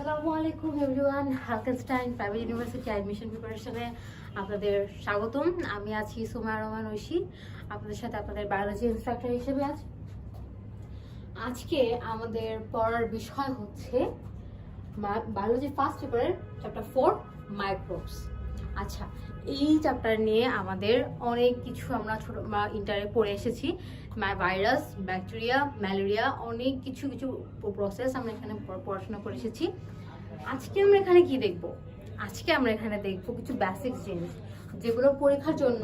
আসসালামু আলাইকুম এভরিওয়ান, হালকেনস্টাইন প্রাইভেট ইউনিভার্সিটি অ্যাডমিশন প্রিপারেশনে আপনাদের স্বাগতম। আমি আছি সুমা রহমান ঐশী, আপনাদের সাথে আপনাদের বায়োলজি ইনস্ট্রাক্টর হিসেবে আছি। আজকে আমাদের পড়ার বিষয় হচ্ছে বায়োলজি ফার্স্ট পেপারের চ্যাপ্টার ফোর মাইক্রোবস আচ্ছা এই চ্যাপ্টার নিয়ে আমাদের অনেক কিছু আমরা ছোট ইন্টারে পড়ে এসেছি। ভাইরাস ব্যাকটেরিয়া ম্যালেরিয়া অনেক কিছু কিছু প্রসেস আমরা এখানে পড়াশোনা করে এসেছি। আজকে আমরা এখানে কি দেখব? আজকে আমরা এখানে দেখব কিছু বেসিক জিনিস, যেগুলো পরীক্ষার জন্য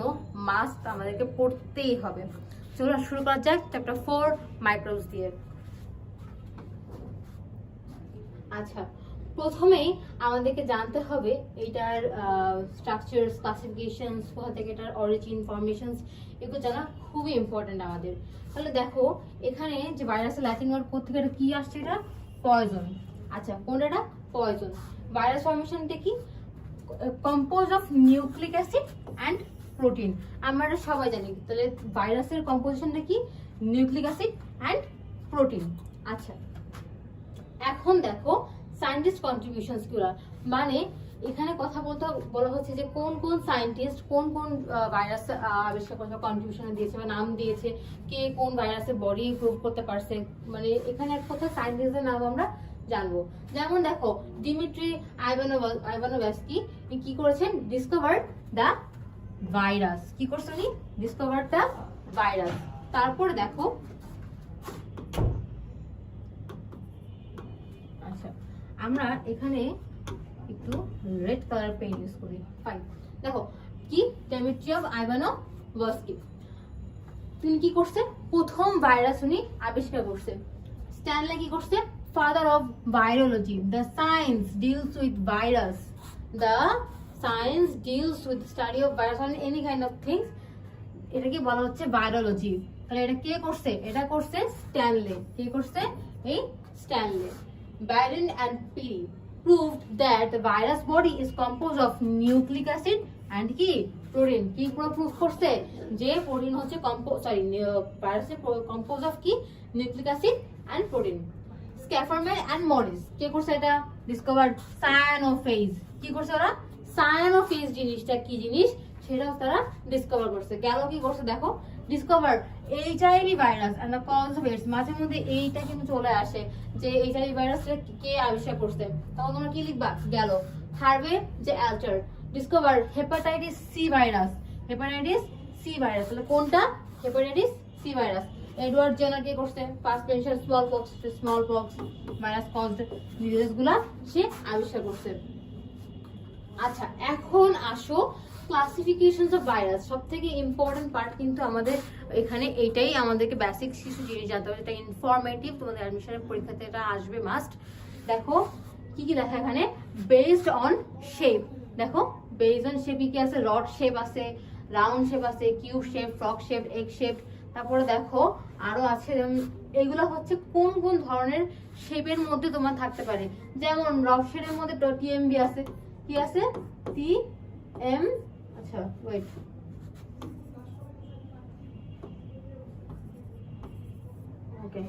মাস্ট আমাদেরকে পড়তেই হবে। চলুন শুরু করা যাক চ্যাপ্টার ফোর মাইক্রোবস দিয়ে। আচ্ছা প্রথমেই আমাদেরকে জানতে হবে এটার স্ট্রাকচারস ক্লাসিফিকেশনস কোথা থেকে এটার অরিজিন ফরমেশনস এগুলো জানা খুবই ইম্পর্টেন্ট আমাদের। তাহলে দেখো, এখানে যে ভাইরাসের ল্যাটিন ওয়ার্ড এটা কি আসছে এটা? পয়জন আচ্ছা কোনটা? পয়জন ভাইরাস ফরমেশনটা কি? Compose of nucleic acid and protein আমরা সবাই জানি। তাহলে ভাইরাসের কম্পোজিশনটা কি? নিউক্লিক অ্যাসিড অ্যান্ড প্রোটিন আচ্ছা এখন দেখো সায়েন্টিস্ট কন্ট্রিবিউশনসগুলো। মানে এখানে কথা বলতে বলা হচ্ছে যে কোন কোন সায়েন্টিস্ট কোন কোন ভাইরাস আবিষ্কার করতে কন্ট্রিবিউশন দিয়েছে বা নাম দিয়েছে, কে কোন ভাইরাসের বডি প্রুভ করতে পারছে। মানে এখানে এক কথা সায়েন্টিস্টের নাম আমরা জানব। যেমন দেখো ডিমিট্রি আইভানোভ আইভানোভ্যাস্কি কি করেছেন? ডিসকভার দ্য ভাইরাস কি করছেন ডিসকভার দ্য ভাইরাস তারপরে দেখো আচ্ছা আমরা এখানে একটু রেড কালার পেন ইউজ করি। ফাইন দেখো, কি? ডেমিট্রি অফ আইভানো ওয়াস্কি তিনি কি করছে? প্রথম ভাইরাস উনি আবিষ্কার করছে। স্ট্যানলে কি করছে? Father of virology the science deals with virus the science deals with study of virus on any kind of things এটাকে বলা হচ্ছে ভাইরোলজি তাহলে এটা কে করছে? এটা করছে স্ট্যানলে কে করছে? এই Stanley Byron and Peary proved that the virus body is composed of nucleic acid and কি প্রোটিন কি পুরো প্রুফ করছে যে প্রোটিন হচ্ছে কম্পো সরি ভাইরাসের কম্পোজ অফ কি? নিউক্লিক অ্যাসিড এন্ড প্রোটিন স্ক্যাফারম্যান এন্ড মরিস কে করছে এটা? ডিসকভার সায়ানোফেজ কি করছে ওরা? সায়ানোফেজ জিনিসটা কি জিনিস? সেটাও তারা ডিসকভার করছে। গেল কি করছে দেখো? Discover HIV virus and the cause of AIDS মাঝে মধ্যে এইটা কিন্তু চলে আসে যে এইচআইভি ভাইরাসটা কে আবিষ্কার করছে। তখন তোমরা কি লিখবা? গেল। হারভে যে Alter discover hepatitis C virus hepatitis C virus তাহলে কোনটা? Hepatitis C virus Edward Jenner কে করছে? First pension small pox small pox virus caused ডিজিজগুলা সে আবিষ্কার করছে। আচ্ছা এখন আসো ক্লাসিফিকেশনস অফ ভাইরাস সব থেকে ইম্পর্টেন্ট পার্ট কিন্তু আমাদের এখানে এইটাই আমাদেরকে বেসিক কিছু জিনিস জানতে হবে এটা ইনফরমেটিভ তোমাদের অ্যাডমিশনের পরীক্ষাতে এটা আসবে মাস্ট দেখো, কি কি লেখা এখানে? বেসড অন শেপ দেখো বেসড অন শেপ কি আছে? রড শেপ আছে রাউন্ড শেপ আছে cube shape frog shape egg shape তারপরে দেখো, আরও আছে এগুলো হচ্ছে কোন কোন ধরনের শেপের মধ্যে তোমার থাকতে পারে? যেমন রফ শেপের মধ্যে টিএমবি আছে। কি আছে? টি এম আচ্ছা ওয়েট ওকে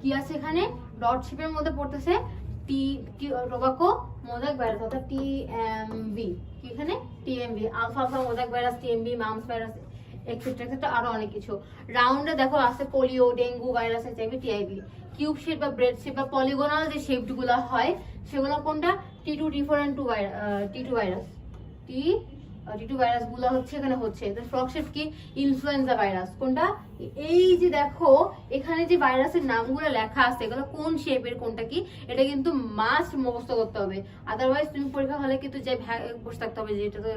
কি আছে এখানে? ডট শেপের মধ্যে পড়তেছে টি টোবাকো মোজাক ভাইরাস, অর্থাৎ টি এম ভি কি এখানে? টি এম ভি আলফা alpha mosaic virus T M V mumps virus etcetera etcetera আরও অনেক কিছু। রাউন্ডে দেখো আছে polio dengue virus HIV TIV cube shape বা ব্রেড শেপ বা পলিগোনাল যে শেপগুলো হয়, সেগুলো কোনটা? T two T four and two T two virus T T two ভাইরাসগুলো হচ্ছে এখানে হচ্ছে। ফ্রক শেপ কি? ইনফ্লুয়েঞ্জা ভাইরাস কোনটা? এই যে দেখো, এখানে যে ভাইরাসের নামগুলো লেখা আছে, এগুলো কোন শেপের কোনটা কি? এটা কিন্তু মাস্ট মুখস্থ করতে হবে। আদারওয়াইজ তুমি পরীক্ষা হলে কিন্তু যে বসে থাকতে হবে যে এটা তো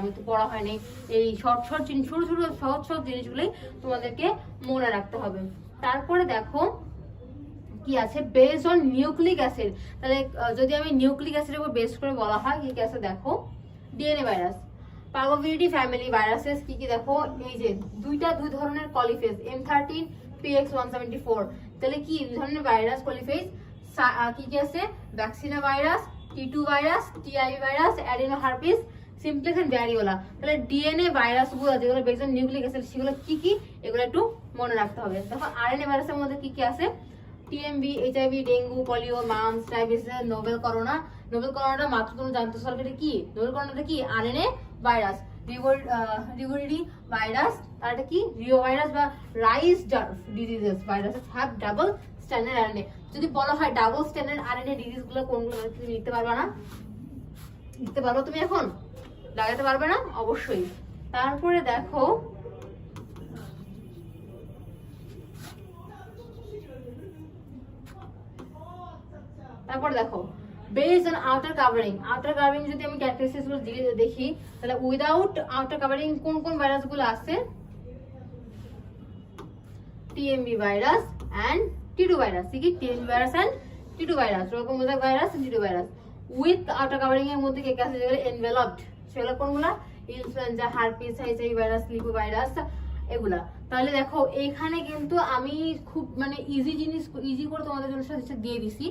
আমি তো পড়া হয়নি এই শর্ট শর্ট জিনিস ছোট ছোট সহজ সহজ জিনিসগুলোই তোমাদেরকে মনে রাখতে হবে। তারপরে দেখো, কি আছে? বেসড অন নিউক্লিক অ্যাসিড তাহলে যদি আমি নিউক্লিক অ্যাসিডের উপর বেস করে বলা হয়, কি কি আছে? দেখো। ডিএনএ ভাইরাস পাগোভিরিটি ফ্যামিলি ভাইরাসেস কি কি দেখো? এই যে দুইটা দুই ধরনের coliphage M thirteen PX one seventy four তাহলে কি দুই ধরনের ভাইরাস কলিফেজ কি কি আছে? Vaccinia virus T two virus TIV virus adeno herpes simplex and variola তাহলে ডিএনএ ভাইরাসগুলো, যেগুলো অন নিউক্লিক অ্যাসিড সেগুলো কি কি? এগুলো একটু মনে রাখতে হবে। দেখো আরএনএ ভাইরাসের মধ্যে কি কি আছে? TMV HIV dengue polio mumps diabetes novel corona novel করোনাটা মাত্র তুমি জানতে এটা কি? নোবেল করোনাটা কি? RNA virus. রিগোরিডি ভাইরাস আর এটা কি? রিও ভাইরাস বা rice diseases virus have double standard RNA যদি বলা হয় ডাবল স্ট্যান্ডার্ড আরএনএ ডিজিজগুলো কোনগুলো তুমি লিখতে পারবে না? লিখতে পারো তুমি এখন? লাগাতে পারবে না? অবশ্যই। তারপরে দেখো, তারপর দেখো based on outer covering outer covering যদি আমি ক্যারেক্টারিস্টিক্সগুলো দেখি, তাহলে উইদাউট আউটার কাভারিং কোন কোন ভাইরাসগুলো আছে? TMV virus and T two virus কি TMV virus and T two virus রোগম virus T two virus with outer covering এর মধ্যে কে কে আছে? যেগুলো এনভেলপড সেগুলো কোনগুলা? Influenza herpes HIV virus lipo virus এগুলা। তাহলে দেখো, এখানে কিন্তু আমি খুব মানে ইজি জিনিস ইজি করে তোমাদের জন্য সাথে দিয়ে দিছি,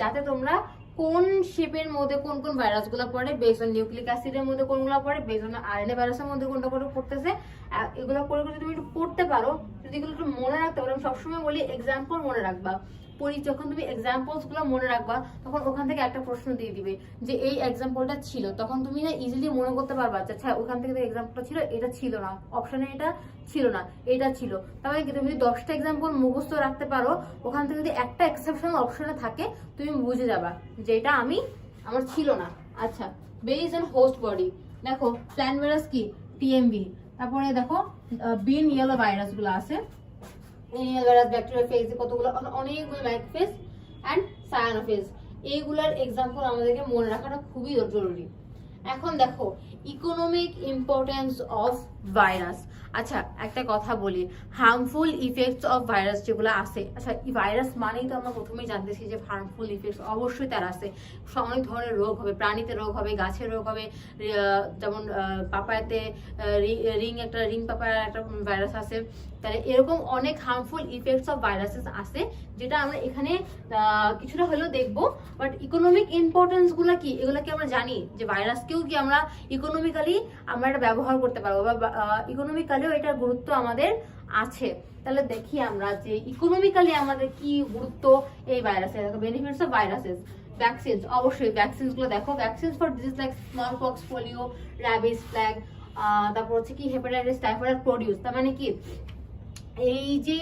যাতে তোমরা কোন শেপের মধ্যে কোন কোন ভাইরাসগুলো পড়ে বেসন নিউক্লিক অ্যাসিডের মধ্যে কোনগুলো পড়ে বেসন আরএনএ ভাইরাসের মধ্যে কোনটা কোনটা পড়তেছে। এগুলো করে করে তুমি একটু পড়তে পারো, যদি এগুলো একটু মনে রাখতে পারো, আমি সবসময় বলি এক্সাম্পল মনে রাখবা। পরি যখন তুমি এক্সাম্পলসগুলো মনে রাখবা, তখন ওখান থেকে একটা প্রশ্ন দিয়ে দিবে যে, এই এক্সাম্পলটা ছিল। তখন তুমি না ইজিলি মনে করতে পারবা যে আচ্ছা ওখান থেকে এক্সাম্পলটা ছিল, এটা ছিল না। অপশনে এটা ছিল না, এটা ছিল। তাহলে তুমি যদি দশটা এক্সাম্পল মুখস্থ রাখতে পারো, ওখান থেকে যদি একটা এক্সেপশনাল অপশনে থাকে, তুমি বুঝে যাবা যে, এটা আমি, আমার ছিল না। আচ্ছা বেস অন হোস্ট বডি দেখো প্ল্যান ভাইরাস কি? টিএমবি তারপরে দেখো বিন ইয়েলো ভাইরাসগুলো আছে। এনিয়াল ভাইরাস ব্যাকটেরিয়া ফেজ কতগুলো, অনে- অনেকগুলো মাইক্রোফেজ অ্যান্ড সায়ানোফেজ এইগুলার এক্সাম্পল আমাদেরকে মনে রাখাটা খুবই জরুরি। এখন দেখো ইকোনমিক ইম্পর্টেন্স অফ ভাইরাস আচ্ছা একটা কথা বলি। হার্মফুল ইফেক্টস অফ ভাইরাস যেগুলো আছে আচ্ছা ভাইরাস মানেই তো আমরা প্রথমেই জানতেছি যে হার্মফুল ইফেক্টস অবশ্যই তার আছে। অনেক ধরনের রোগ হবে, প্রাণীতে রোগ হবে গাছের রোগ হবে যেমন পাপায়াতে রিং একটা রিং পাপায়ার একটা ভাইরাস আছে। তাহলে এরকম অনেক হার্মফুল ইফেক্টস অফ ভাইরাসেস আছে, যেটা আমরা এখানে কিছুটা হলেও দেখব। বাট ইকোনমিক ইম্পর্টেন্সগুলা কি? এগুলো কি আমরা জানি? যে ভাইরাসকেও কি আমরা ইকোনমিক্যালি আমরা এটা ব্যবহার করতে পারব? বা ইকোনমিক্যালিও এটার গুরুত্ব আমাদের আছে। তাহলে দেখি আমরা যে ইকোনমিক্যালি আমাদের কি গুরুত্ব এই ভাইরাসের বেনিফিটস অফ ভাইরাসেস ভ্যাকসিনস অবশ্যই ভ্যাকসিনসগুলো দেখো। Vaccines for disease like small pox polio rabies flag তারপর হচ্ছে কি হেপাটাইটিস টাইফয়েড প্রডিউস তার মানে কি? এই যে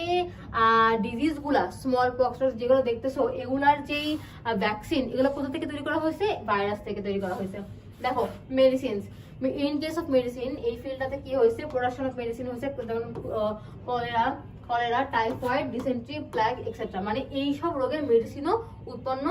ডিজিজগুলা স্মল পক্স যেগুলো দেখতেছো, এগুলার যেই ভ্যাকসিন এগুলো কোথা থেকে তৈরি করা হয়েছে? ভাইরাস থেকে তৈরি করা হয়েছে। দেখো medicines in case of medicine এই ফিল্ডটাতে কি হয়েছে? প্রোডাকশন অফ মেডিসিন হয়েছে, যেমন cholera cholera typhoid dysentery plague etcetera মানে এই সব রোগের মেডিসিনও উৎপন্ন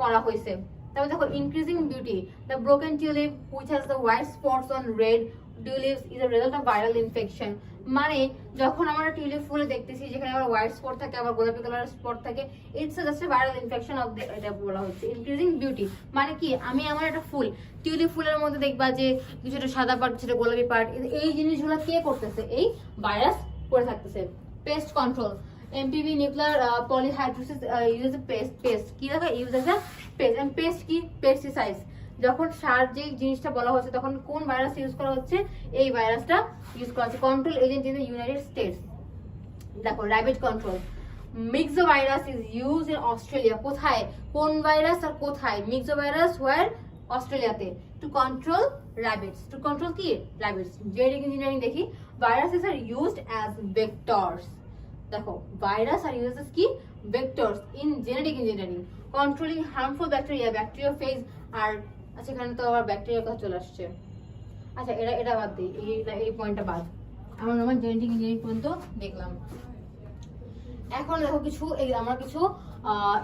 করা হয়েছে। তারপর দেখো increasing beauty the broken tulip which has the white spots on red tulips is a result of viral infection মানে যখন আমরা টিউলিপ ফুলে দেখতেছি যেখানে আবার হোয়াইট স্পট থাকে, আবার গোলাপি কালারের স্পট থাকে it's just viral infection of এটা বলা হচ্ছে ইনক্রিজিং বিউটি মানে কি? আমি আমার একটা ফুল, টিউলিপ ফুলের মধ্যে দেখবা যে কিছুটা সাদা পার্ট কিছুটা গোলাপি পার্ট এই জিনিসগুলো কে করতেছে? এই ভাইরাস করে থাকতেছে। Pest control MPV nuclear polyhedrosis use pest pest কি দেখা? ইউজ এস পেস্ট পেস্ট কি? পেস্টিসাইডস যখন সার যে জিনিসটা বলা হচ্ছে, তখন কোন ভাইরাস ইউজ করা হচ্ছে? এই ভাইরাসটা ইউজ করা হচ্ছে। Control agent in the United States দেখো rabbit control myxo virus is use in Australia কোথায়? কোন ভাইরাস আর কোথায়? মিক্সো ভাইরাস ওয়ার অস্ট্রেলিয়াতে to control rabbits to control কি? র্যাবিটস জেনেটিক ইঞ্জিনিয়ারিং দেখি। Viruses are used as vectors দেখো virus আর uses কি? Vectors in genetic engineering controlling harmful bacteria bacteria phage আর আচ্ছা এখানে তো আবার ব্যাকটেরিয়ার কথা চলে আসছে। আচ্ছা এটা এটা বাদ দিই। এই এই পয়েন্টটা বাদ। আমরা আমার জেনেটিক ইঞ্জিনিয়ারিং পর্যন্ত দেখলাম। এখন দেখো কিছু, এই আমরা কিছু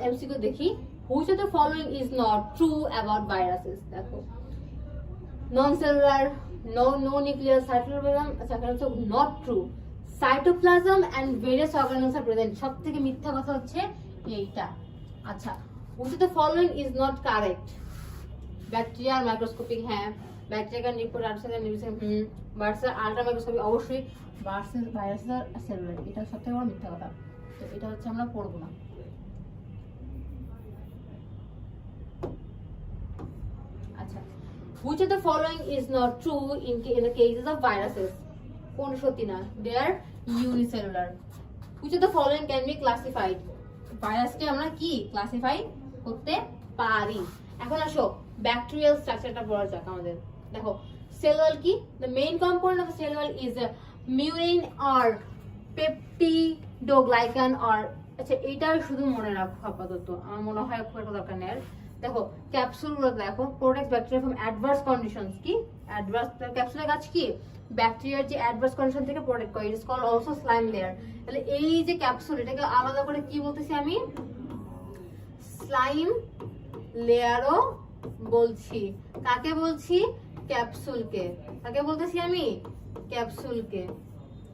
এমসিকিউ দেখি। Which of the following is not true about viruses দেখো। Non cellular no no nuclear cytoplasm আচ্ছা এখানে হচ্ছে not true cytoplasm and various organs are present সব থেকে মিথ্যা কথা হচ্ছে এইটা। আচ্ছা which of the following is not correct bacteria are microscopic হ্যাঁ ব্যাকটেরিয়া রিপোর্ট আর সেল নিউসেন হুম। ভার্সাস আল্ট্রা মাইক্রোস্কোপি অবশ্যই। ভার্সাস ভাইরাস আর সেলুলার এটা সবথেকে বড় মিথ্যা কথা। তো এটা হচ্ছে আমরা পড়ব না। আচ্ছা which of the following is not true in, in the cases of viruses? কোন সত্যি না? They are unicellular. Which of the following can be classified? ভাইরাসকে আমরা কি ক্লাসিফাই করতে পারি? এখন আসো। ব্যাকটেরিয়াল স্ট্রাকচারটা পড়া যাক আমাদের। দেখো সেল ওয়াল কি? The main component of cell wall is murein R peptidoglycan আর আচ্ছা এইটাই শুধু মনে রাখো আপাতত। আমার মনে হয় খুব একটা দরকার নেই। দেখো ক্যাপসুলগুলো দেখো protect bacteria from adverse conditions কি? অ্যাডভার্স ক্যাপসুলের কাজ কি? ব্যাকটেরিয়ার যে অ্যাডভার্স কন্ডিশন থেকে প্রোটেক্ট করে it's call also slime layer তাহলে এই যে ক্যাপসুল এটাকে আলাদা করে কি বলতেছি আমি? স্লাইম লেয়ারও বলছি। কাকে বলছি? ক্যাপসুলকে। কাকে বলতেছি আমি? ক্যাপসুলকে।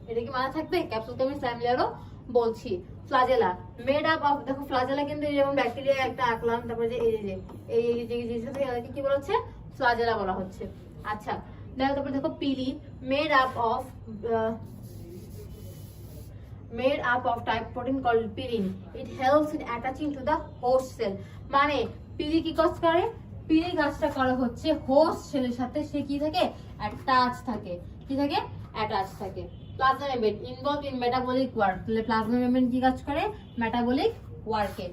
এটা কি মাথা থাকবে? ক্যাপসুলকে আমি লেয়ারও বলছি। ফ্লাজেলা। মেড আপ অফ দেখো, ফ্লাজেলা কিন্তু যেমন ব্যাকটেরিয়া একটা আঁকলাম তারপরে যে এই যে এই যে জিনিসটা থেকে এটাকে কি বলা হচ্ছে? ফ্লাজেলা বলা হচ্ছে। আচ্ছা দেখো, তারপরে দেখো, pili. Made up of made up of type protein called pyrin. It helps in attaching to the host cell. মানে পিলি কি কাজ করে? পিলি কাজটা করা হচ্ছে হোস্ট ছেলের সাথে, সে কি থাকে? অ্যাটাচ থাকে। কি থাকে? অ্যাটাচ থাকে। Plasma membrane involve in metabolic work তাহলে প্লাজমা মেমব্রেন কি কাজ করে? মেটাবলিক ওয়ার্কে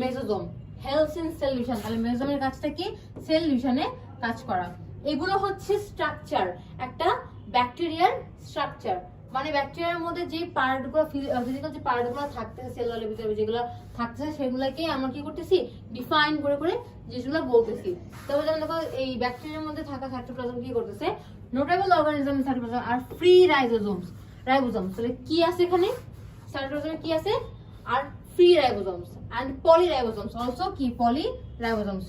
মেসোজোম হেলথ ইন সেলিউশন তাহলে মেসোজোমের কাজটা কি? সেলিউশনে কাজ করা। এগুলো হচ্ছে স্ট্রাকচার একটা ব্যাকটেরিয়ার স্ট্রাকচার মানে ব্যাকটেরিয়ার মধ্যে যে পার্টগুলো ফিজিক্যাল যে পার্টগুলো থাকতেছে সেলুলারের ভিতরে যেগুলো থাকতেছে সেগুলোকে আমরা কি করতেছি? ডিফাইন করে করে যেগুলো বলতেছি। তবে যেমন দেখো, এই ব্যাকটেরিয়ার মধ্যে থাকা সাইটোপ্লাজম কি করতেছে? Notable organism cytoplasm are free ribosomes ribosomes তাহলে কি আছে এখানে? সাইটোপ্লাজমে কি আছে? Are free ribosomes and poly ribosomes also কি? পলি রাইবোজোমস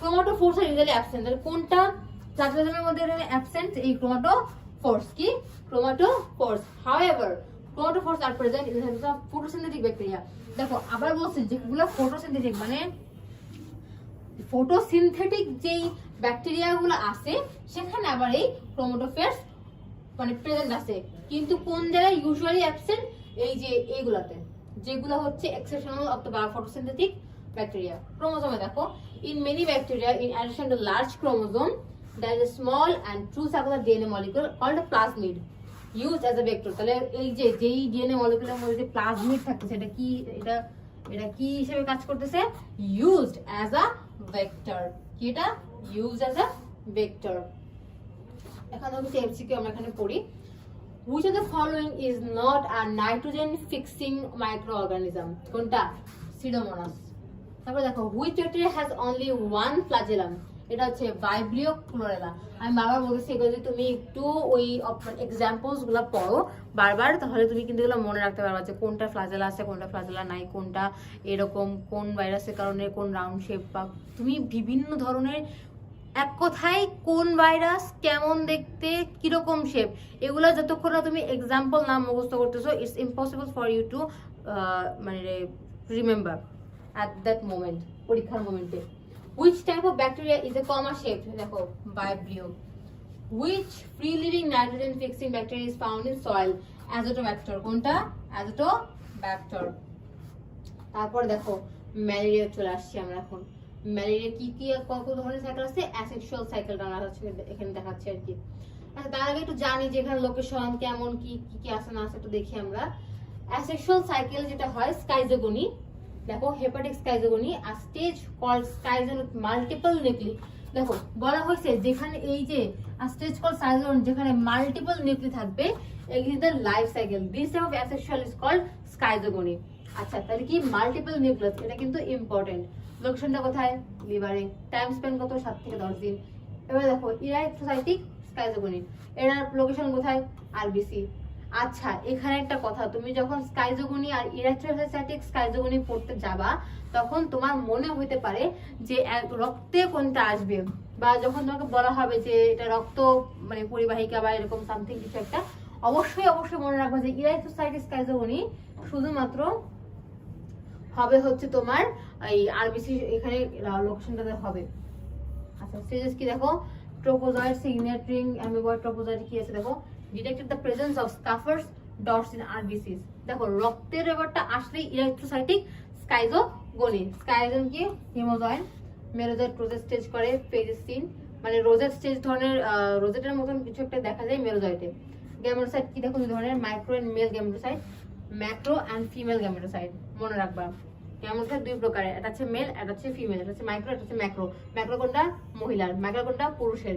ক্রোমাটোফোর্স আর ইউজুয়ালি অ্যাবসেন্ট তাহলে কোনটা? সাইটোপ্লাজমের মধ্যে অ্যাবসেন্ট এই ক্রোমাটোফোর্স কি? Chromatophores however chromatophores are present in the photosynthetic bacteria দেখো, আবার বলছি, যেগুলো ফটোসিনথেটিক মানে ফটোসিনথেটিক যেই ব্যাকটেরিয়াগুলো আছে, সেখানে আবার এই ক্রোমাটোফোর্স মানে প্রেজেন্ট আছে। কিন্তু কোন জায়গায়? ইউজুয়ালি অ্যাবসেন্ট এই যে এইগুলাতে, যেগুলো হচ্ছে exceptional of the photosynthetic bacteria ক্রোমোজোমে দেখো in many bacteria in addition to large chromosome there is a small and true circular DNA molecule called a plasmid used as a vector তাহলে এই যে যেই ডিএনএ মলিকুলের মধ্যে যে প্লাজমিড থাকতেছে এটা কি এটা এটা কি হিসেবে কাজ করতেছে ইউজড অ্যাজ আ ভেক্টর কি এটা ইউজড অ্যাজ আ ভেক্টর এখন হচ্ছে এমসিকিউ আমরা এখানে পড়ি which of the following is not a nitrogen fixing microorganism কোনটা সিডোমোনাস তারপর দেখো which bacteria has only one flagellum এটা হচ্ছে ভাইব্রিও ক্লোরেলা আমি বারবার বলতেছি, এগুলো যদি তুমি একটু ওই এক্সাম্পলসগুলো পড়ো বারবার, তাহলে তুমি কিন্তু এগুলো মনে রাখতে পারবা যে কোনটা ফ্লাজেলা আছে, কোনটা ফ্লাজেলা নাই, কোনটা এরকম, কোন ভাইরাসের কারণে, কোন রাউন্ড শেপ বা তুমি বিভিন্ন ধরনের এক কথায় কোন ভাইরাস কেমন দেখতে, কীরকম শেপ এগুলো যতক্ষণ না তুমি এক্সাম্পল নাম মুখস্থ করতেছো it's impossible for you to মানে রিমেম্বার অ্যাট দ্যাট মোমেন্ট পরীক্ষার মোমেন্টে which type of bacteria is a comma shaped? দেখো vibrio which free living nitrogen fixing bacteria is found in soil? Azotobacter. কোনটা? Azotobacter. তারপর দেখো ম্যালেরিয়া চলে আসছি আমরা এখন। ম্যালেরিয়া কি কি কত ধরনের সাইকেল আছে অ্যাসেক্সুয়াল সাইকেলটা আমরা এখানে দেখাচ্ছি আর কি। আচ্ছা তার আগে একটু জানি যে এখানে লোকেশন কেমন, কি কি আছে না আছে, একটু দেখি আমরা। অ্যাসেক্সুয়াল সাইকেল যেটা হয় স্কাইজোগনি দেখো hepatic schizogony are stage call schizont multiple nuclei দেখো, বলা হয়েছে যেখানে এই যে স্টেজ কল সাইজোন যেখানে মাল্টিপল নিউক্লি থাকবে এগুলি life cycle this type of asexual is called schizogony আচ্ছা তাহলে কি মাল্টিপল নিউক্লিয়াস এটা কিন্তু ইম্পর্টেন্ট লোকেশনটা কোথায়? লিভারে। টাইম স্পেন্ড কত? সাত থেকে দশ দিন। এবার দেখো ইরাইথ্রোসাইটিক স্কাইজোগনি এটার লোকেশন কোথায়? আরবিসি আচ্ছা এখানে একটা কথা। তুমি যখন স্কাইজোগনি আর ইরাথ্রোসাইটিক স্কাইজোগনি পড়তে যাবা, তখন তোমার মনে হইতে পারে যে রক্তে কোনটা আসবে। বা যখন তোমাকে বলা হবে যে এটা রক্ত মানে পরিবাহিকা বা এরকম সামথিং কিছু একটা, অবশ্যই অবশ্যই মনে রাখবে যে ইরাথ্রোসাইটিক স্কাইজোগনি শুধুমাত্র হবে হচ্ছে তোমার এই আরবিসি এখানে লোকেশনটাতে হবে। আচ্ছা স্টেজেস কি দেখো? ট্রোপোজয়েড, সিগনেট্রিং, অ্যামিবয়েড, ট্রোপোজয়েড কি আছে দেখো? Detected the presence of Schuffner's dots in RBCs দেখো, রক্তের ব্যাপারটা আসলেই ইলেকট্রোসাইটিক স্কাইজোগনি স্কাইজোন কি? হিমোজয়েড মেরোজয়েড প্রোজেট স্টেজ করে পেরিসিন মানে রোজেট স্টেজ ধরনের রোজেটের মতন কিছু একটা দেখা যায় মেরোজয়েটে গ্যামেটোসাইট কি দেখো দুই ধরনের micro and male gametocyte macro and female gametocyte মনে রাখবা। গ্যামেটসাইট দুই প্রকারের, এটা হচ্ছে মেল এটা হচ্ছে ফিমেল এটা হচ্ছে মাইক্রো এটা হচ্ছে ম্যাক্রো ম্যাক্রো কোনটা? মহিলার। ম্যাক্রো কোনটা? পুরুষের।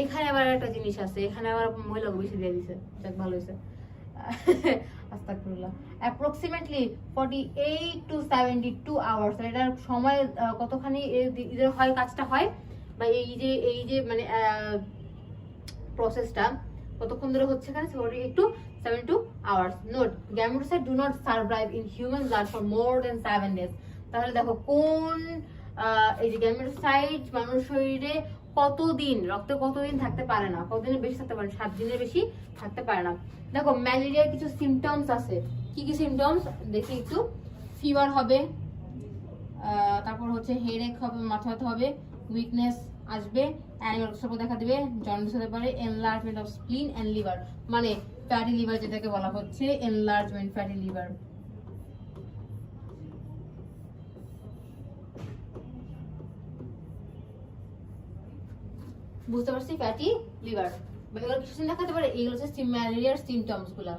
এখানে আবার একটা জিনিস আছে, এখানে আবার মহিলাকে বেশি দিয়ে দিছে, যাক ভালো হয়েছে। আস্তাগফিরুল্লাহ। Approximately forty eight to seventy two hours এটার সময় কতখানি এদের হয় কাজটা হয়, বা এই যে এই যে মানে প্রসেসটা কতক্ষণ ধরে হচ্ছে এখানে? Forty eight to seven two hours note gametocyte do not survive in human blood for more than seven days তাহলে দেখো, কোন এই যে গ্যামেটোসাইট মানুষ শরীরে কতদিন? রক্তে কতদিন থাকতে পারে না? কতদিনের বেশি থাকতে পারে না? সাত দিনের বেশি থাকতে পারে না। দেখো, ম্যালেরিয়ার কিছু সিমটমস আছে। কি কি সিমটমস দেখি একটু। ফিভার হবে তারপর হচ্ছে হেডেক হবে, মাথা ব্যথা হবে উইকনেস আসবে অ্যানিমাল দেখা দেবে জন্ডিস হতে পারে enlargement of spleen and liver মানে ফ্যাটি লিভার যেটাকে বলা হচ্ছে এনলার্জমেন্ট ফ্যাটি লিভার বুঝতে পারছি ফ্যাটি লিভার এগুলো কিছু দেখাতে পারে, এগুলো হচ্ছে ম্যালেরিয়ার সিমটমসগুলা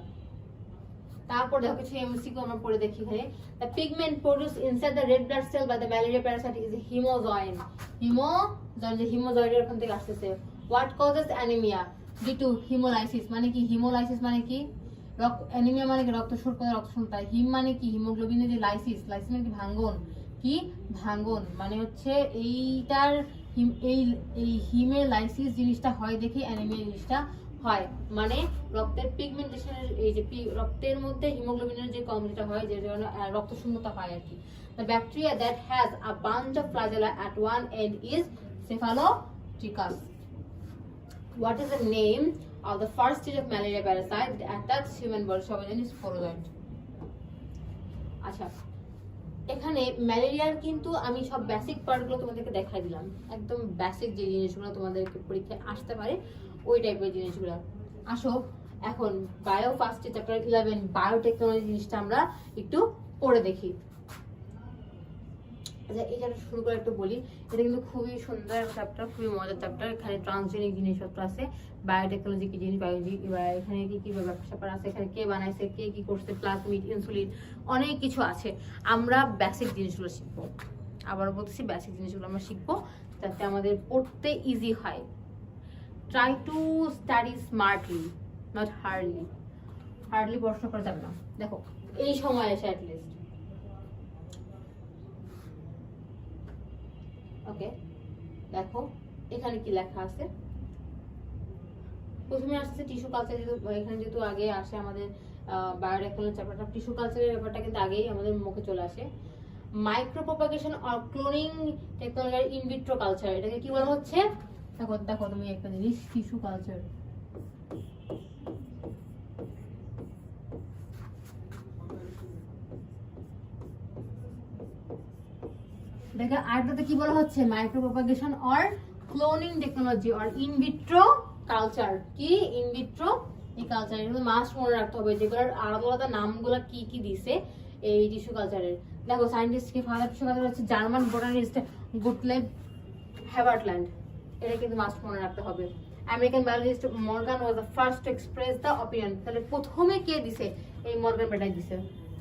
তারপর দেখো কিছু এমসিকিউ আমরা পড়ে দেখি এখানে। The pigment produce inside the red blood cell by the malaria parasite is haemozoin haemozoin যে হিমোজয়েড ওখান থেকে আসতেছে। What causes anaemia due to haemolysis মানে কি? হিমোলাইসিস মানে কি? রক্ত অ্যানিমিয়া মানে কি? রক্ত শর্করা রক্ত শূন্যতা হিম মানে কি? হিমোগ্লোবিনের যে লাইসিস লাইসিস মানে কি? ভাঙ্গন। কি? ভাঙ্গন। মানে হচ্ছে এইটার হিম, এই এই হিমেলাইসিস জিনিসটা হয় দেখে অ্যানিমিয়া জিনিসটা হয়। মানে রক্তের পিগমেন্টেশনের এই যে রক্তের মধ্যে হিমোগ্লোবিনের যে কম যেটা হয়, যে জন্য রক্ত হয় আর কি। Bacteria that has a bunch of at one and is সেফালোটিকাস what is the name of the first stage of malaria parasite attacks human body সবাই জানিস ফোরোজয়েন্ট আচ্ছা এখানে ম্যালেরিয়ার কিন্তু আমি সব বেসিক পার্টগুলো তোমাদেরকে দেখাই দিলাম। একদম বেসিক যে জিনিসগুলো তোমাদেরকে পরীক্ষায় আসতে পারে, ওই টাইপের জিনিসগুলো। আসো, এখন bio first chapter eleven biotechnology জিনিসটা আমরা একটু পড়ে দেখি। আচ্ছা এটা শুরু করে একটু বলি। এটা কিন্তু খুবই সুন্দর চ্যাপ্টার খুবই মজার চ্যাপ্টার এখানে ট্রান্সজেনিক জিনিসপত্র আছে। বায়োটেকনোলজি কি জিনিস বায়োলজি এখানে কি কি স্যাপার আছে, এখানে কে বানাইছে, কে কি করছে প্লাজমিড ইনসুলিন অনেক কিছু আছে। আমরা বেসিক জিনিসগুলো শিখব। আবার বলতেছি বেসিক জিনিসগুলো আমরা শিখব যাতে আমাদের পড়তে ইজি হয়। Try to study smartly not hardly hardly পড়াশোনা করা যাবে না। দেখো, এই সময় এসে অ্যাটলিস্ট ওকে দেখো, এখানে কি লেখা আছে? প্রথমে আসছে টিস্যু কালচার যেহেতু এখানে যেহেতু আগে আসে আমাদের বায়োটেকনোলজি চ্যাপ্টারটা টিস্যু কালচারের ব্যাপারটা কিন্তু আগেই আমাদের মুখে চলে আসে। Micro propagation or cloning technology in vitro culture এটাকে কি বলা হচ্ছে? দেখো দেখো তুমি একটা জিনিস টিস্যু কালচার দেখো, আরেকটাতে কি বলা হচ্ছে? Micro or cloning technology or in vitro culture কি? ইনভিট্রো এই কালচার এগুলো মাস্ট মনে রাখতে হবে যেগুলোর আলাদা আলাদা নামগুলো কি কি দিছে এই টিস্যু কালচারের দেখো সায়েন্টিস্টকে ফাদার টিস্যু কালচার হচ্ছে জার্মান বোটানিস্ট গুটলেব হ্যাভার্টল্যান্ড এটা কিন্তু মাস্ট মনে রাখতে হবে। American biologist Morgan was the first to express the opinion তাহলে প্রথমে কে দিছে? এই মর্গান বেটাই দিছে।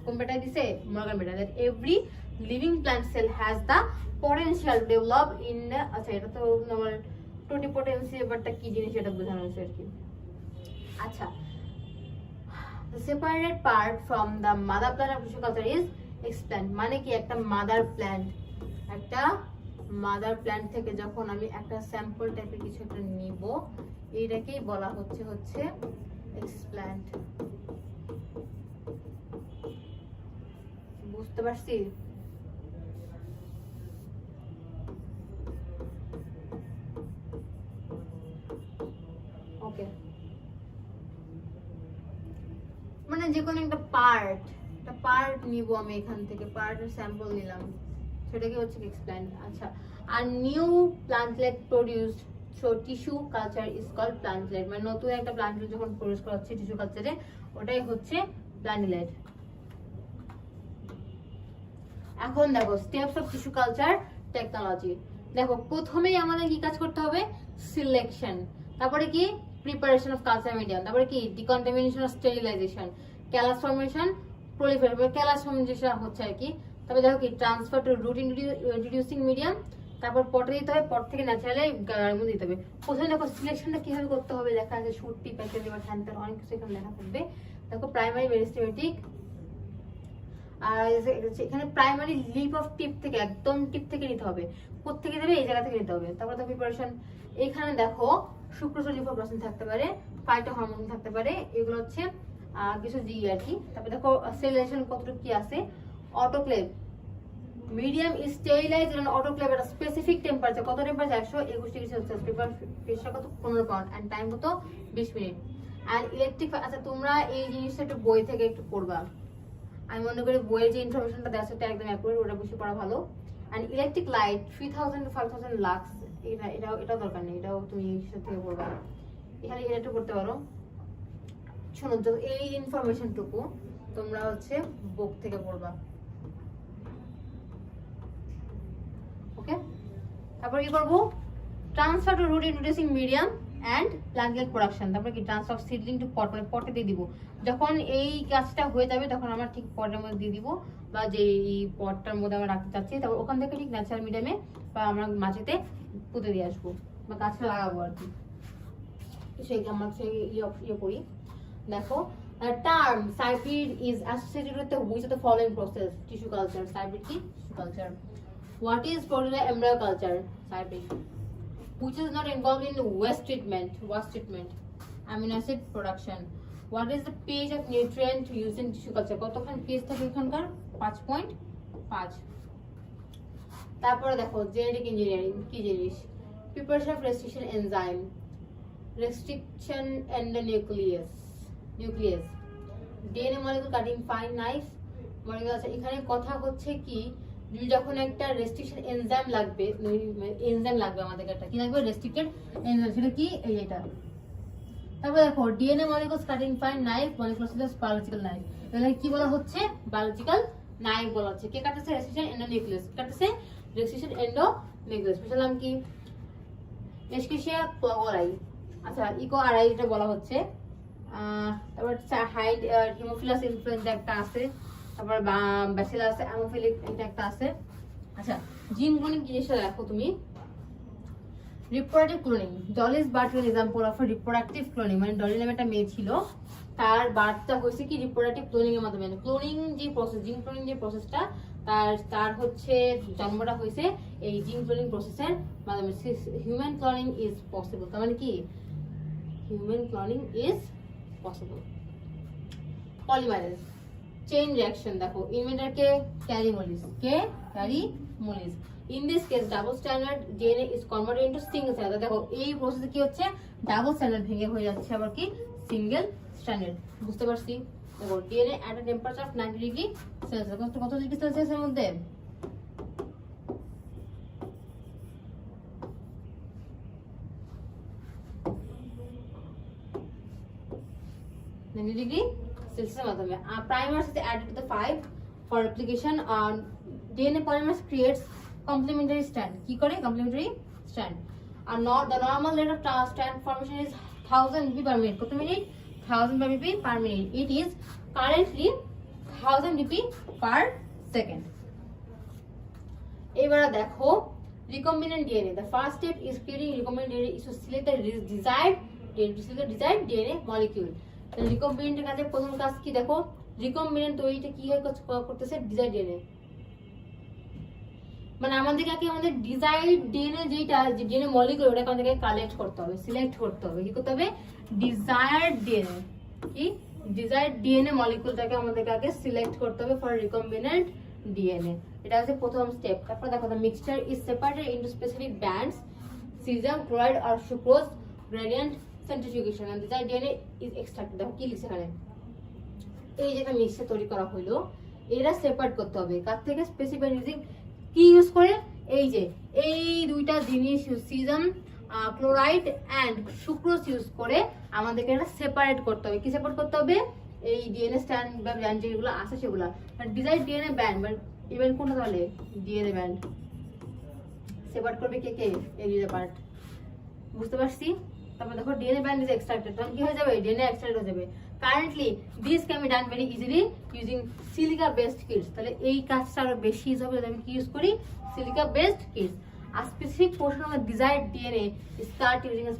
কোন বেটাই দিছে? মর্গান বেটা that every living plant cell has the potential develop in আচ্ছা এটা তো আমার টোটিপোটেন্সি ব্যাপারটা কি জিনিস এটা বোঝানো হয়েছে আর কি? আচ্ছা separated part from the mother plant of tissue culture is মানে কি একটা মাদার প্ল্যান্ট একটা মাদার প্ল্যান্ট থেকে যখন আমি একটা স্যাম্পল টাইপের কিছু একটা নিব, এইটাকেই বলা হচ্ছে হচ্ছে এক্সপ্ল্যান্ট বুঝতে পারছি? ওকে। মানে যে কোনো একটা পার্ট একটা পার্ট নিব আমি এখান থেকে পার্টের স্যাম্পল নিলাম। সেটাকে হচ্ছে এক্সপ্লেন আচ্ছা। Are new plantlet produced so tissue culture is called plantlet মানে নতুন একটা প্লান্টলেট যখন প্রডিউস করা হচ্ছে টিস্যু কালচারে ওটাই হচ্ছে প্লান্টলেট এখন দেখো steps of tissue culture technology দেখো, প্রথমেই আমাদের কি কাজ করতে হবে? সিলেকশন তারপরে কি? প্রিপারেশন অফ কালচার মিডিয়াম তারপরে কি? Decontamination of sterilization callus formation proliferation callus formation হচ্ছে আর কি। তারপরে দেখো কি transfer to root introducing medium তারপর পটে দিতে হবে পট থেকে ন্যাচারালি মধ্যে দিতে হবে। প্রথমে দেখো সিলেকশনটা কীভাবে করতে হবে? দেখা আছে, সুটটি প্যাকেজ এবার হ্যান ত্যান, অনেক কিছু এখানে দেখা থাকবে। দেখো প্রাইমারি মেরিস্টেমেটিক এখানে প্রাইমারি লিপ অফ টিপ থেকে, একদম টিপ থেকে নিতে হবে। কোথেকে দেবে? এই জায়গা থেকে নিতে হবে। তারপর তো প্রিপারেশন এখানে দেখো শুক্রোজ লিপোপ্রোটিন থাকতে পারে ফাইটো হরমোন থাকতে পারে, এগুলো হচ্ছে কিছু জি আর কি। তারপর দেখো সেলেশন কতটুকু কি আছে? Autoclave medium sterilize and autoclave একটা স্পেসিফিক টেম্পারেচার কত টেম্পারেচার একশো একুশ ডিগ্রি সেলসিয়াস পেপার প্রেশার কত? পনেরো পাউন্ড অ্যান্ড টাইম কত? বিশ মিনিট অ্যান্ড ইলেকট্রিক আচ্ছা তোমরা এই জিনিসটা একটু বই থেকে একটু পড়বা। আমি মনে করি বইয়ের যে ইনফরমেশনটা দেওয়া সেটা একদম অ্যাকুরেট ওটা বেশি পড়া ভালো। And electric light three thousand five thousand lux এটা, এটাও এটাও দরকার নেই, এটাও তুমি সেটা থেকে পড়বা। এখানে এটা একটু করতে পারো। শোনো, তো এই ইনফরমেশনটুকু তোমরা হচ্ছে বুক থেকে পড়বা। ওকে তারপর কি করব transfer to root introducing medium and plantlet production তারপর কি ট্রান্সফার সিডলিং টু পট মানে পটে দিয়ে দিব। যখন এই কাজটা হয়ে যাবে, তখন আমরা ঠিক পটের মধ্যে দিয়ে দিব, বা যে এই পটটার মধ্যে আমরা রাখতে চাচ্ছি, তারপর ওখান থেকে ঠিক ন্যাচারাল মিডিয়ামে বা আমরা মাটিতে পুঁতে দিয়ে আসব, বা গাছটা লাগাবো আর কি। সেই আমরা সেই ইয়ে ইয়ে করি। দেখো term cybrid is associated with which of the following process tissue culture cybrid কি? Tissue culture what is protein embryo culture cybrid which is not involved in waste treatment waste treatment. Amino acid production. What is the page of nutrient used in tissue culture? কতক্ষণ page থাকে এখানকার? পাঁচ point পাঁচ। তারপরে দেখো genetic engineering কি জিনিস? Preparation of restriction enzyme restriction end the nucleus nucleus DNA molecule cutting fine knife molecule আছে, এখানে কথা হচ্ছে কি? যখন একটা রেস্ট্রিকশন এনজাইম লাগবে এনজাইম লাগবে আমাদের একটা কি লাগবে? রেস্ট্রিক্টেড এনজাইম সেটা কি? এই এটা। তারপর দেখো DNA molecules cutting fine knife molecules biological knife এখানে কি বলা হচ্ছে? বায়োলজিক্যাল নাইফ বলা হচ্ছে। কে কাটতেছে? রেস্ট্রিকশন এন্ডো নিউক্লিয়াস কাটতেছে? রেস্ট্রিকশন এন্ডো নিউক্লিয়াস বুঝলাম কি? এসকেশিয়া ক্লোরাই আচ্ছা ইকো আড়াই যেটা বলা হচ্ছে। তারপর হাইড হিমোফিলাস ইনফ্লুয়েঞ্জা একটা আছে। তারপর ব্যাসিলাস অ্যামোফিলিক এটা একটা আছে। আচ্ছা জিন ক্লোনিং জিনিসটা দেখো তুমি? Reproductive cloning Dolly's birth example of reproductive cloning মানে ডলি নামে একটা মেয়ে ছিল, তার বার্থটা হয়েছে কি রিপ্রোডাক্টিভ ক্লোনিং এর মাধ্যমে। ক্লোনিং যে প্রসেস জিন ক্লোনিং যে প্রসেসটা তার তার হচ্ছে জন্মটা হয়েছে এই জিন ক্লোনিং প্রসেসের মাধ্যমে। হিউম্যান ক্লোনিং ইজ পসিবল তার মানে কি? Human cloning is possible polymerase chain reaction দেখো ইনভেন্টরকে Kary Mullis K? Kary Mullis in this case double standard DNA is converted into single standard দেখো, এই প্রসেসে কি হচ্ছে? ডাবল স্ট্যান্ডার্ড ভেঙে হয়ে যাচ্ছে আবার কি? সিঙ্গেল স্ট্যান্ডার্ড বুঝতে পারছি? দেখো DNA at a temperature of 90 degree Celsius কত ডিগ্রি সেলসিয়াসের মধ্যে? Ninety degree Celsius মাধ্যমে is added to the five for application on DNA polymers creates complementary strand কি করে complementary strand আর not the normal rate of tra- strand formation is 1000 bp minute কত মিনিট 1000 bp per minute it is currently 1000 bp per second এবারে দেখো recombinant DNA the first step is creating recombinant DNA is to select the desired DNA molecule রিকম্বিনেন্টের কাছে প্রথম কাজ কি দেখো? Recombinant তৈরিটা কি হয় করতেছে? ডিজাইড ডিএনএ মানে আমাদেরকে আগে আমাদের ডিজাইড ডিএনএ যেটা ডিএনএ ওটাকে আমাদেরকে কালেক্ট করতে হবে সিলেক্ট করতে হবে। কি করতে হবে? ডিজায়ার্ড ডিএনএ কি? ডিজায়ার্ড ডিএনএ মলিকুলটাকে আমাদেরকে আগে সিলেক্ট করতে হবে ফর রিকম্বিনেন্ট ডিএনএ এটা হচ্ছে প্রথম স্টেপ তারপর দেখো the mixture is separated into specific bands caesium chloride R sucrose gradient centrifugation and desired DNA is extracted দেখো কি লিখছে এখানে? এই যে একটা মিক্সচার তৈরি করা হলো এরা সেপারেট করতে হবে। কার থেকে? স্পেসিফাই ইউজিং কি ইউজ করে? এই যে, এই দুইটা জিনিস caesium chloride and sucrose use করে আমাদেরকে এটা সেপারেট করতে হবে। কি সেপারেট করতে হবে? এই ডিএনএ স্ট্যান্ড বা ব্যান্ড যেগুলো আছে সেগুলো। Design DNA band but even কোনটা তাহলে? ডিএনএ ব্যান্ড সেপারেট করবে কে কে? এই দুইটা পার্ট বুঝতে পারছি? তারপর দেখো ডিএনএ ব্যান্ড ইজ এক্সট্রাক্টেড তখন কি হয়ে যাবে? ডিএনএ এক্সট্রাক্ট হয়ে যাবে। Currently this can be done very easily using silica based kits তাহলে এই কাজটা আরও বেশি ইজ হবে আমি কি ইউজ করি? Silica based kits a specific portion of the desired DNA is cut using a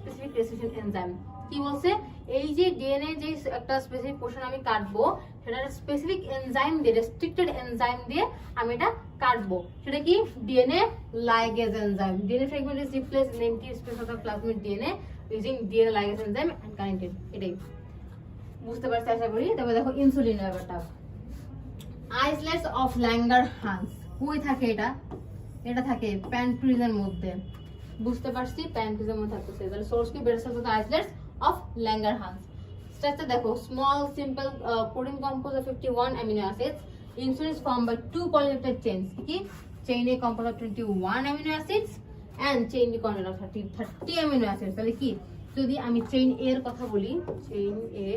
কি বলছে? এই যে ডিএনএ যে একটা স্পেসিফিক পোর্শন আমি কাটবো সেটা স্পেসিফিক এনজাইম দিয়ে রেস্ট্রিক্টেড এনজাইম দিয়ে আমি এটা কাটবো। সেটা কি? DNA ligase enzyme DNA fragment is replace in empty space of the plasmid DNA using DNA ligase enzyme and connected এটাই বুঝতে পারছি, আশা করি। তবে দেখো ইনসুলিন ব্যাপারটা। আইসলেটস অফ ল্যাঙ্গার হান্স কই থাকে এটা? এটা থাকে প্যানক্রিজের মধ্যে। বুঝতে পারছি প্যানক্রিজের মধ্যে থাকতেছে। তাহলে সোর্স কি? বের সাথে islets of Langerhans structure দেখো small simple protein compose of 51 amino acids insulin form by two polypeptide chains কি? Chain compose of 21 amino acids and chain compose of 30 30 amino acids তাহলে কি? যদি আমি চেইন এর কথা বলি চেইন এ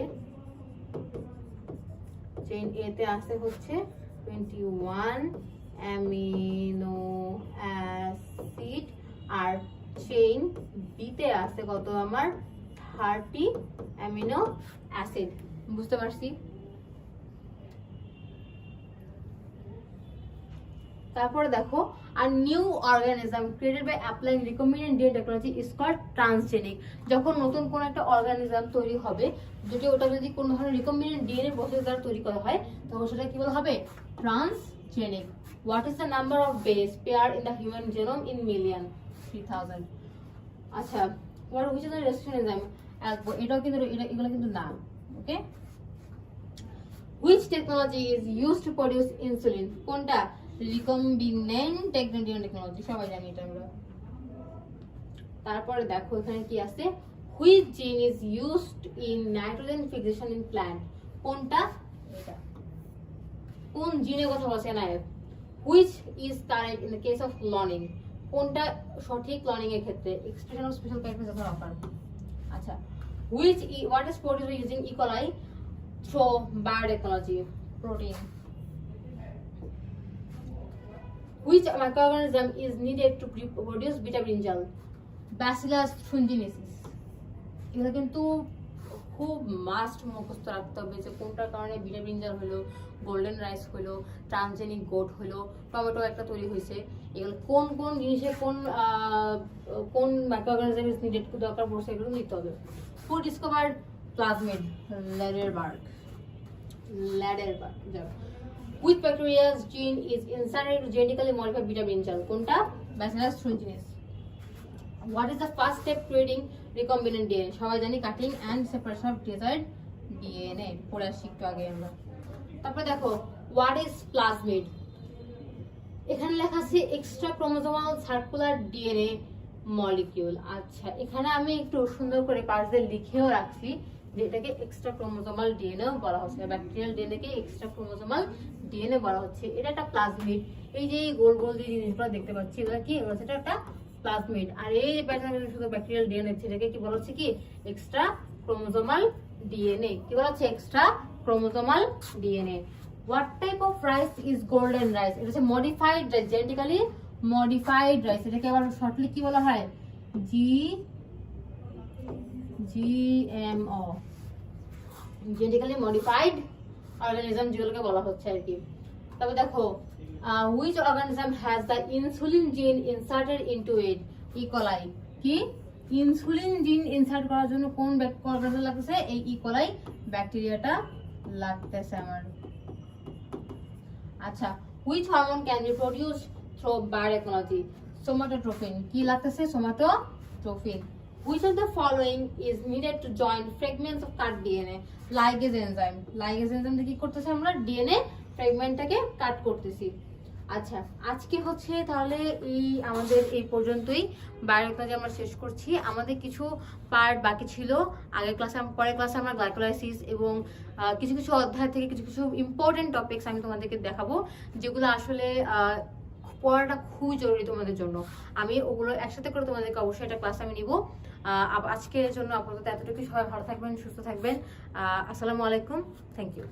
chain এ তে আছে হচ্ছে 21 অ্যামিনো অ্যাসিড আর চেইন বি তে আছে কত? আমার 30 অ্যামিনো অ্যাসিড বুঝতে পারছি? তারপরে দেখো, আর new organism created by applying recommended DNA technology is called transgenic যখন নতুন কোন একটা অর্গানিজম তৈরি হবে, যদি ওটা যদি কোনো ধরনের রিকমেন্ডেড ডিএনএ প্রসেস দ্বারা তৈরি করা হয়, তখন সেটা কি বলা হবে? Transgenic what is the number of base pair in the human genome in million three thousand আচ্ছা what which is the restaurant এটাও কিন্তু, এটা, এগুলো কিন্তু না okay which technology is used to produce insulin? কোনটা? Recombinant টেকনোলজি সবাই জানি এটা আমরা তারপরে দেখো এখানে কি আছে which gene is used in nitrogen fixation in plant কোনটা কোন জিনের কথা বলছে নায়ক which is correct in the case of cloning কোনটা সঠিক ক্লনিং এর ক্ষেত্রে এক্সপ্রেশন অফ স্পেশাল ক্যারেক্টার যখন অফার আচ্ছা which e, what is produced by using E. coli which microorganism is needed to produce beta brinjal bacillus thuringiensis এগুলো কিন্তু খুব must মুখস্থ রাখতে হবে যে কোনটার কারণে বিটা ব্রিঞ্জাল হলো গোল্ডেন রাইস হলো ট্রানজেনিক গোট হলো, টমেটো একটা তৈরি হয়েছে। এগুলো কোন কোন জিনিসে কোন কোন মাইক্রোঅর্গানিজম ইজ নিডেড দরকার পড়ছে এগুলো নিতে হবে। Food discover plasmid Lederberg Lederberg Which bacteria's gene is inserted to genetically modify beta brinjal? কোনটা? Bacillus thuringiensis. What is the first step creating recombinant DNA? সবাই জানি cutting and separation of desired DNA পড়ে আসছি একটু আগে আমরা তারপরে দেখো হোয়াট ইজ প্লাজমিড এখানে লেখা আছে extra chromosomal circular DNA molecule আচ্ছা এখানে আমি একটু সুন্দর করে পাশে লিখেও রাখছি যে এটাকে এক্সট্রা ক্রোমোজোমাল ডিএনএ বলা হচ্ছে ব্যাকটেরিয়াল ডিএনএ কে এক্সট্রা ক্রোমোজোমাল ডিএনএ বলা হচ্ছে। এটা একটা প্লাজমিড এই যে গোল গোল যে জিনিসগুলো দেখতে পাচ্ছি, এগুলো কি? এগুলো হচ্ছে একটা প্লাজমিড আর এই শুধু ব্যাকটেরিয়াল ডিএনএ সেটাকে কি বলা হচ্ছে কি? এক্সট্রা ক্রোমোজোমাল ডিএনএ কি বলা হচ্ছে? Extra chromosomal DNA what type of rice is golden rice এটা হচ্ছে modified rice genetically modified rice এটাকে আবার শর্টলি কি বলা হয়? G GMO genetically modified organism যেগুলোকে বলা হচ্ছে আর কি। তবে দেখো which organism has the insulin gene inserted into it E coli কি? ইনসুলিন জিন ইনসার্ট করার জন্য কোন অর্গানিজম লাগতেছে? এই ইকোলাই ব্যাকটেরিয়াটা লাগতেছে আমার। আচ্ছা which hormone can be produce through biotechnology somatotrophin কি লাগতেছে? Somatotrophin which of the following is needed to join fragments of cut DNA ligase enzyme. Ligase enzyme কি করতেছি আমরা? ডিএনএ ফ্র্যাগমেন্টটাকে কাট করতেছি। আচ্ছা আজকে হচ্ছে তাহলে এই আমাদের এই পর্যন্তই। বায়োটেকনোলজি আমরা শেষ করছি। আমাদের কিছু পার্ট বাকি ছিল। আগের ক্লাসে পরের ক্লাসে আমরা গ্লাইকোলাইসিস এবং কিছু কিছু অধ্যায় থেকে কিছু কিছু ইম্পর্টেন্ট টপিকস আমি তোমাদেরকে দেখাবো, যেগুলো আসলে পড়াটা খুবই জরুরি তোমাদের জন্য। আমি ওগুলো একসাথে করে তোমাদেরকে অবশ্যই একটা ক্লাস আমি নিব। আজকের জন্য আপাতত এতটুকু সবাই ভালো থাকবেন সুস্থ থাকবেন। আসসালামু আলাইকুম। Thank you